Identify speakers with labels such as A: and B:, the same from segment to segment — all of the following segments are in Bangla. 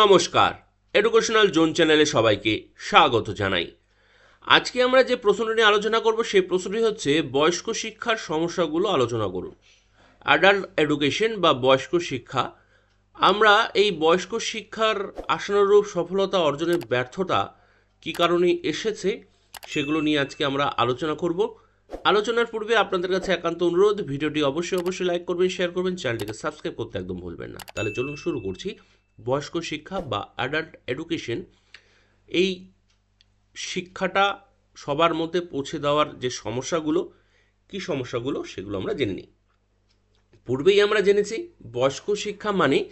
A: নমস্কার। এডুকেশনাল জোন চ্যানেলে সবাইকে স্বাগত জানাই। আজকে আমরা যে প্রশ্নটি নিয়ে আলোচনা করব, সেই প্রশ্নটি হচ্ছে, বয়স্ক শিক্ষার সমস্যাগুলো আলোচনা করুন। অ্যাডাল্ট এডুকেশন বা বয়স্ক শিক্ষা, আমরা এই বয়স্ক শিক্ষার আশানুরূপ সফলতা অর্জনের ব্যর্থতা কী কারণে এসেছে, সেগুলো নিয়ে আজকে আমরা আলোচনা করব। আলোচনার পূর্বে আপনাদের কাছে একান্ত অনুরোধ, ভিডিওটি অবশ্যই অবশ্যই লাইক করবেন শেয়ার করবেন চ্যানেলটিকে সাবস্ক্রাইব করতে একদম ভুলবেন না। তাহলে চলুন শুরু করছি। বয়স্ক শিক্ষা বা অ্যাডাল্ট এডুকেশন এই শিক্ষাটা সবার মধ্যে পৌঁছে দেওয়ার যে সমস্যাগুলো, কি সমস্যাগুলো সেগুলো আমরা জেনে নিই। পূর্বেই আমরা জেনেছি, বয়স্ক শিক্ষা মানে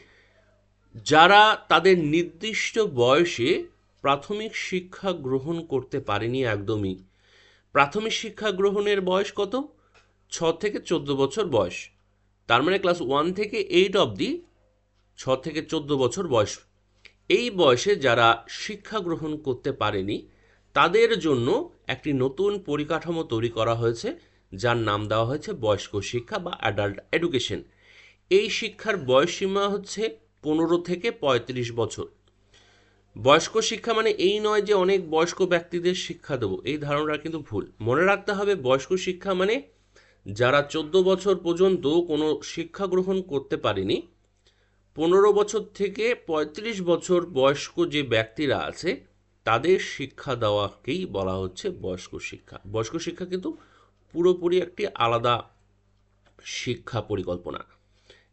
A: যারা তাদের নির্দিষ্ট বয়সে প্রাথমিক শিক্ষা গ্রহণ করতে পারেনি একদমই। প্রাথমিক শিক্ষা গ্রহণের বয়স কত? ছ থেকে চোদ্দ বছর বয়স। তার মানে ক্লাস ওয়ান থেকে এইট অবধি ছ থেকে চোদ্দ বছর বয়স। এই বয়সে যারা শিক্ষা গ্রহণ করতে পারেনি, তাদের জন্য একটি নতুন পরিকাঠামো তৈরি করা হয়েছে, যার নাম দেওয়া হয়েছে বয়স্ক শিক্ষা বা অ্যাডাল্ট এডুকেশন এই শিক্ষার বয়সসীমা হচ্ছে পনেরো থেকে পঁয়ত্রিশ বছর। বয়স্ক শিক্ষা মানে এই নয় যে অনেক বয়স্ক ব্যক্তিদের শিক্ষা দেবো, এই ধারণাটা কিন্তু ভুল। মনে রাখতে হবে, বয়স্ক শিক্ষা মানে যারা চোদ্দ বছর পর্যন্ত কোনো শিক্ষা গ্রহণ করতে পারেনি পনেরো বছর থেকে পঁয়ত্রিশ বছর বয়স্ক যে ব্যক্তিরা আছে, তাদের শিক্ষা দেওয়াকেই বলা হচ্ছে বয়স্ক শিক্ষা। বয়স্ক শিক্ষা কিন্তু পুরোপুরি একটি আলাদা শিক্ষা পরিকল্পনা।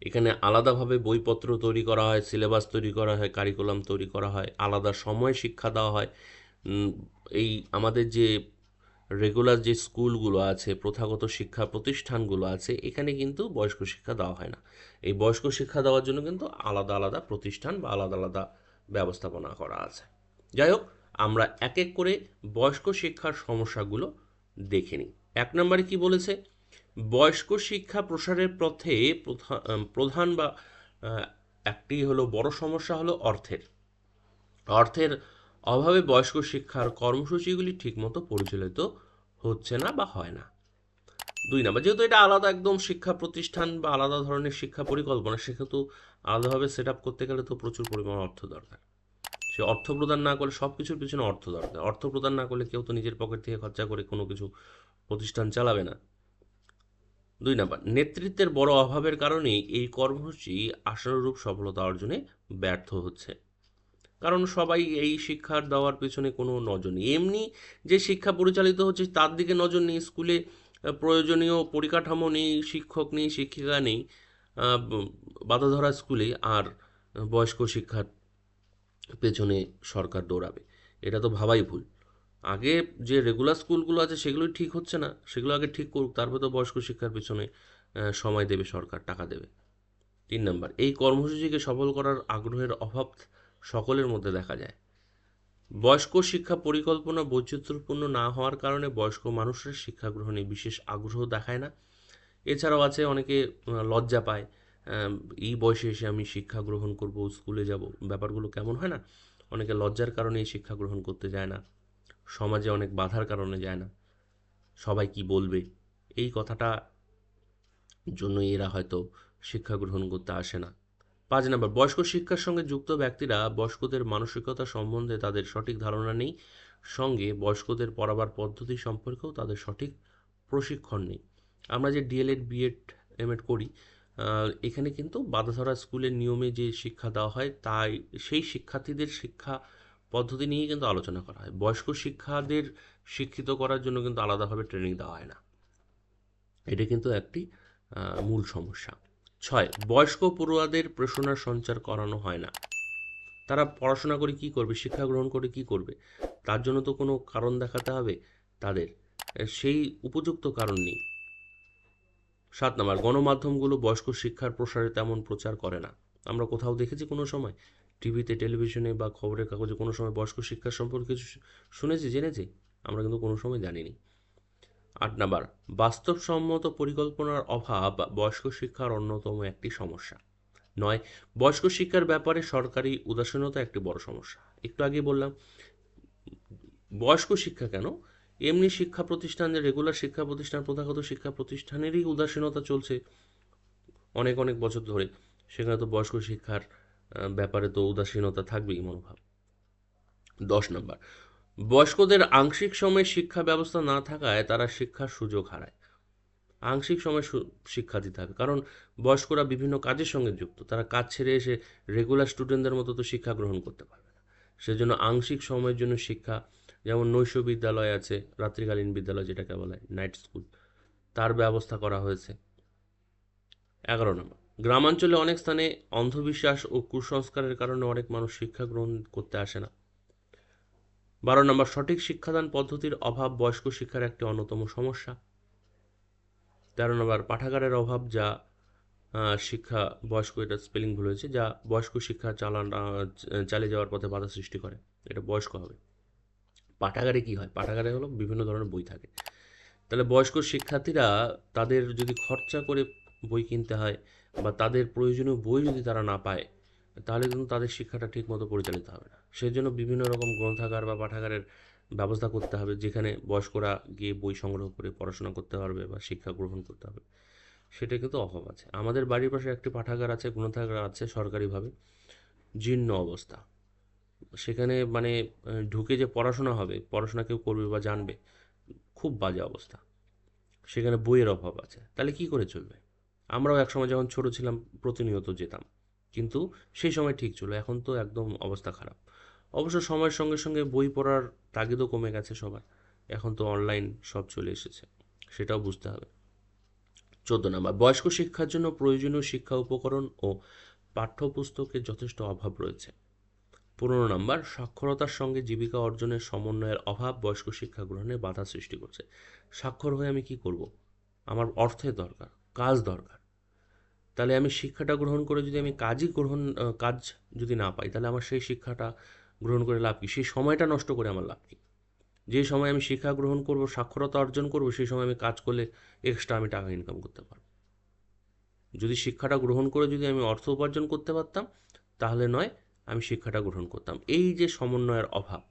A: এখানে আলাদাভাবে বইপত্র তৈরি করা হয়, সিলেবাস তৈরি করা হয়, কারিকুলাম তৈরি করা হয়, আলাদা সময় শিক্ষা দেওয়া হয়। এই আমাদের যে রেগুলার যে স্কুলগুলো আছে, প্রথাগত শিক্ষা প্রতিষ্ঠানগুলো আছে, এখানে কিন্তু বয়স্ক শিক্ষা দেওয়া হয় না। এই বয়স্ক শিক্ষা দেওয়ার জন্য কিন্তু আলাদা আলাদা প্রতিষ্ঠান বা আলাদা আলাদা ব্যবস্থাপনা করা আছে। যাই হোক, আমরা এক এক করে বয়স্ক শিক্ষার সমস্যাগুলো দেখে নিই। এক নম্বরে কি বলেছে? বয়স্ক শিক্ষা প্রসারের পথে প্রধা- প্রধান বা একটি হলো বড় সমস্যা হলো অর্থের। অর্থের অভাবে বয়স্ক শিক্ষার কর্মসূচিগুলি ঠিকমতো পরিচালিত হচ্ছে না বা হয় না। দুই নাম্বার, যেহেতু এটা আলাদা একদম শিক্ষা প্রতিষ্ঠান বা আলাদা ধরনের শিক্ষা পরিকল্পনা, সেহেতু আলাদাভাবে সেট আপ করতে গেলে তো প্রচুর পরিমাণ অর্থ দরকার। সে অর্থ প্রদান না করলে সব কিছুর পিছনে অর্থ দরকার। অর্থ প্রদান না করলে কেউ তো নিজের পকেট থেকে খরচা করে কোনো কিছু প্রতিষ্ঠান চালাবে না। দুই নাম্বার, নেতৃত্বের বড় অভাবের কারণে এই কর্মসূচি আশানুরূপ সফলতা অর্জনে ব্যর্থ হচ্ছে। কারণ সবাই এই শিক্ষার দেওয়ার পেছনে কোনো নজর নেই। এমনি যে শিক্ষা পরিচালিত হচ্ছে তার দিকে নজর নেই স্কুলে প্রয়োজনীয় পরিকাঠামো নেই শিক্ষক নেই শিক্ষিকা নেই আহ, ব- বাধা ধরা স্কুলে আর বয়স্ক শিক্ষার পেছনে সরকার দৌড়াবে। এটা তো ভাবাই ভুল। আগে যে রেগুলার স্কুলগুলো আছে সেগুলোই ঠিক হচ্ছে না। সেগুলো আগে ঠিক করুক তারপর তো বয়স্ক শিক্ষার পেছনে সময় দেবে সরকার টাকা দেবে। তিন নম্বর এই কর্মসূচিকে সফল করার আগ্রহের অভাব সকলের মধ্যে দেখা যায়। বয়স্ক শিক্ষা পরিকল্পনা বৈচিত্র্যপূর্ণ না হওয়ার কারণে বয়স্ক মানুষের শিক্ষা গ্রহণে বিশেষ আগ্রহ দেখায় না। এছাড়াও আছে অনেকে লজ্জা পায় এই বয়সে এসে আমি শিক্ষা গ্রহণ করব, স্কুলে যাব, ব্যাপারগুলো কেমন হয় না? অনেকে লজ্জার কারণে শিক্ষা গ্রহণ করতে যায় না। সমাজে অনেক বাধার কারণে যায় না। সবাই কি বলবে? এই কথাটা জন্যই এরা হয়তো শিক্ষা গ্রহণ করতে আসে না। পাঁচ নম্বর, বয়স্ক শিক্ষার সঙ্গে যুক্ত ব্যক্তিরা বয়স্কদের মানসিকতা সম্বন্ধে তাদের সঠিক ধারণা নেই। সঙ্গে বয়স্কদের পড়াবার পদ্ধতি সম্পর্কেও তাদের সঠিক প্রশিক্ষণ নেই। আমরা যে ডিএলএড বিএড এমএড করি এখানে কিন্তু বাধাধরা স্কুলের নিয়মে যে শিক্ষা দেওয়া হয়, তাই সেই শিক্ষার্থীদের শিক্ষা পদ্ধতি নিয়ে কিন্তু আলোচনা করা হয়। বয়স্ক শিক্ষাদের শিক্ষিত করার জন্য কিন্তু আলাদাভাবে ট্রেনিং দেওয়া হয় না। এটা কিন্তু একটি মূল সমস্যা। ছয়, বয়স্ক পড়ুয়াদের প্রেষণার সঞ্চার করানো হয় না। তারা পড়াশোনা করে কি করবে, শিক্ষা গ্রহণ করে কি করবে, তার জন্য তো কোনো কারণ দেখাতে হবে তাদের। সেই উপযুক্ত কারণ নেই। সাত নম্বর, গণমাধ্যমগুলো বয়স্ক শিক্ষার প্রসারে তেমন প্রচার করে না। আমরা কোথাও দেখেছি কোনো সময়, টিভিতে, টেলিভিশনে বা খবরের কাগজে কোনো সময় বয়স্ক শিক্ষার সম্পর্কে কিছু শুনেছি, জেনেছি, আমরা কিন্তু কোনো সময় জানিনি। আট নাম্বার, বাস্তবসম্মত পরিকল্পনার অভাব বয়স্ক শিক্ষার অন্যতম একটি সমস্যা। নয়, বয়স্ক শিক্ষার ব্যাপারে সরকারি উদাসীনতা একটি বড় সমস্যা। একটু আগে বললাম, বয়স্ক শিক্ষা কেন? এমনি শিক্ষা প্রতিষ্ঠান যে রেগুলার শিক্ষা প্রতিষ্ঠান, প্রথাগত শিক্ষা প্রতিষ্ঠানেরই উদাসীনতা চলছে অনেক অনেক বছর ধরে। সেখানে তো বয়স্ক শিক্ষার ব্যাপারে তো উদাসীনতা থাকবেই মনোভাব। দশ নম্বর বয়স্কদের আংশিক সময়ে শিক্ষা ব্যবস্থা না থাকায় তারা শিক্ষার সুযোগ হারায়। আংশিক সময় শিক্ষা দিতে হবে কারণ বয়স্করা বিভিন্ন কাজের সঙ্গে যুক্ত। তারা কাজ ছেড়ে এসে রেগুলার স্টুডেন্টদের মতো তো শিক্ষা গ্রহণ করতে পারবে না। সেজন্য আংশিক সময়ের জন্য শিক্ষা, যেমন নৈশ বিদ্যালয় আছে, রাত্রিকালীন বিদ্যালয় যেটাকে বলা হয় নাইট স্কুল তার ব্যবস্থা করা হয়েছে। এগারো নম্বর, গ্রামাঞ্চলে অনেক স্থানে অন্ধবিশ্বাস ও কুসংস্কারের কারণে অনেক মানুষ শিক্ষা গ্রহণ করতে আসে না। বারো নম্বর, সঠিক শিক্ষাদান পদ্ধতির অভাব বয়স্ক শিক্ষার একটি অন্যতম সমস্যা। তেরো নম্বর, পাঠাগারের অভাব যা শিক্ষা, বয়স্ক, এটা স্পেলিং ভুল হয়েছে, যা বয়স্ক শিক্ষা চালান চালিয়ে যাওয়ার পথে বাধা সৃষ্টি করে। এটা বয়স্ক হবে। পাঠাগারে কি হয়? পাঠাগারে হলো বিভিন্ন ধরনের বই থাকে। তাহলে বয়স্ক শিক্ষার্থীরা তাদের যদি খরচা করে বই কিনতে হয় বা তাদের প্রয়োজনীয় বই যদি তারা না পায় তাহলে কিন্তু তাদের শিক্ষাটা ঠিকমতো পরিচালিত হবে না। সেই জন্য বিভিন্ন রকম গ্রন্থাগার বা পাঠাগারের ব্যবস্থা করতে হবে, যেখানে বয়স্করা গিয়ে বই সংগ্রহ করে পড়াশোনা করতে পারবে বা শিক্ষা গ্রহণ করতে হবে সেটা কিন্তু অভাব আছে। আমাদের বাড়ির পাশে একটি পাঠাগার আছে, গ্রন্থাগার আছে সরকারিভাবে, জীর্ণ অবস্থা। সেখানে মানে ঢুকে যে পড়াশোনা হবে, পড়াশোনা কেউ করবে বা জানবে, খুব বাজে অবস্থা। সেখানে বইয়ের অভাব আছে। তাহলে কি করে চলবে? আমরাও একসময় যখন ছোট ছিলাম, প্রতিনিয়ত যেতাম। কিন্তু সেই সময় ঠিক ছিল, এখন তো একদম অবস্থা খারাপ। অবশ্য সময়ের সঙ্গে সঙ্গে বই পড়ার তাগিদও কমে গেছে সবার। এখন তো অনলাইন সব চলে এসেছে, সেটাও বুঝতে হবে। চোদ্দ নম্বর, বয়স্ক শিক্ষার জন্য প্রয়োজনীয় শিক্ষা উপকরণ ও পাঠ্যপুস্তকের যথেষ্ট অভাব রয়েছে। পনেরো নম্বর, সাক্ষরতার সঙ্গে জীবিকা অর্জনের সমন্বয়ের অভাব বয়স্ক শিক্ষা গ্রহণে বাধা সৃষ্টি করছে। স্বাক্ষর হয়ে আমি কি করব? আমার অর্থের দরকার, কাজ দরকার। তাহলে আমি শিক্ষাটা গ্রহণ করে যদি আমি কাজই গ্রহণ কাজ যদি না পাই, তাহলে আমার সেই শিক্ষাটা গ্রহণ করে লাভ কি? সেই সময়টা নষ্ট করে আমার লাভ কি? যে সময় আমি শিক্ষা গ্রহণ করব, সাক্ষরতা অর্জন করব, সেই সময় আমি কাজ করলে এক্সট্রা আমি টাকা ইনকাম করতে পারব। যদি শিক্ষাটা গ্রহণ করে যদি আমি অর্থ উপার্জন করতে পারতাম, তাহলে নয়, আমি শিক্ষাটা গ্রহণ করতাম। এই যে সমন্বয়ের অভাব,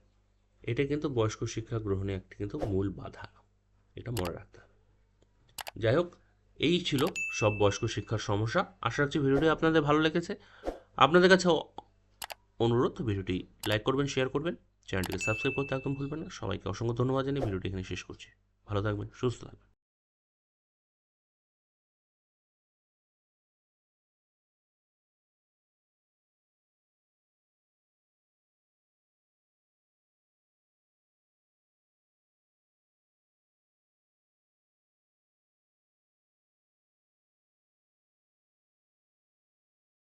A: এটা কিন্তু বয়স্ক শিক্ষা গ্রহণে একটি কিন্তু মূল বাধা। এটা মনে রাখতে হবে। যাই হোক এই ছিল সব বয়স্ক শিক্ষার সমস্যা। আশা রাখছি ভিডিওটি আপনাদের ভালো লেগেছে। আপনাদের কাছে অনুরোধ, ভিডিওটি লাইক করবেন, শেয়ার করবেন। চ্যানেলটিকে সাবস্ক্রাইব করতে একদম ভুলবেন না। সবাইকে অসংখ্য ধন্যবাদ জানিয়ে ভিডিওটি এখানে শেষ করছি। ভালো থাকবেন, সুস্থ থাকবেন।